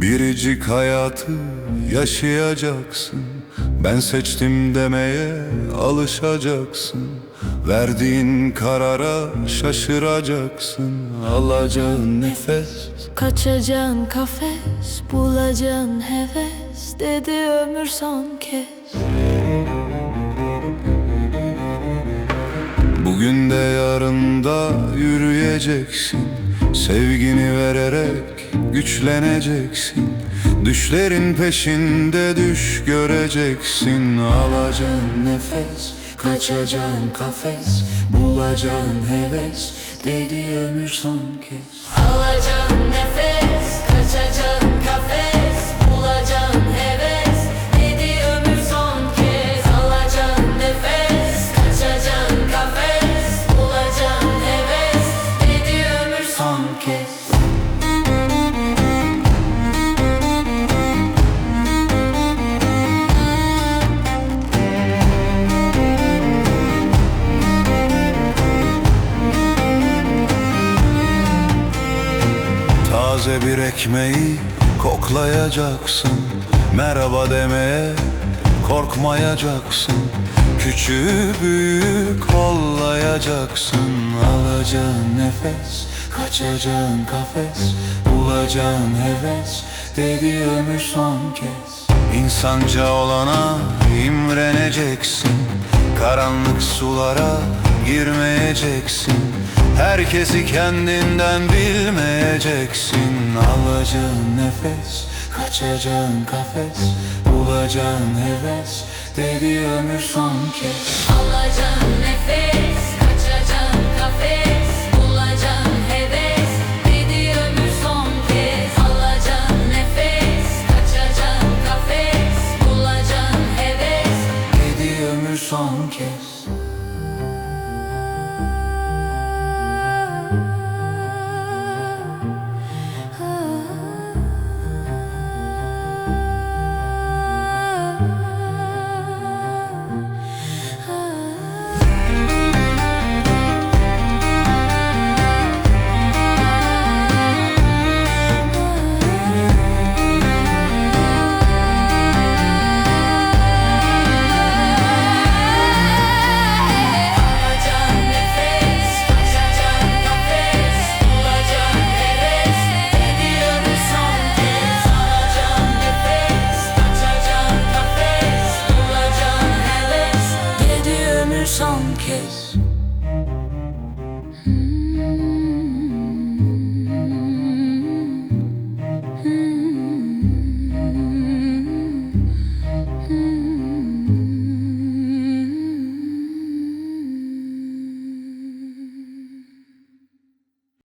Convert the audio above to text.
Biricik hayatı yaşayacaksın Ben seçtim demeye alışacaksın. Verdiğin karara şaşıracaksın. Alacağın nefes. Kaçacağın kafes, bulacağın heves. Dedi ömür son kez Bugün de yarın da yürüyeceksin. Sevgini vererek güçleneceksin. Düşlerin peşinde düş göreceksin. Alacağın nefes, kaçacağın kafes Bulacağın heves, dedi ömür son kez. Alacağın nefes, kaçacağın Taze bir ekmeği koklayacaksın. Merhaba demeye korkmayacaksın. Küçüğü büyüğü kollayacaksın. Alacağın nefes, kaçacağın kafes Bulacağın heves, dedi ömür son kez. İnsanca olana imreneceksin. Karanlık sulara girmeyeceksin. Herkesi kendinden bilmeyeceksin. Alacağın nefes, kaçacağın kafes Bulacağın heves, dedi ömür son kez. Alacağın nefes, kiss.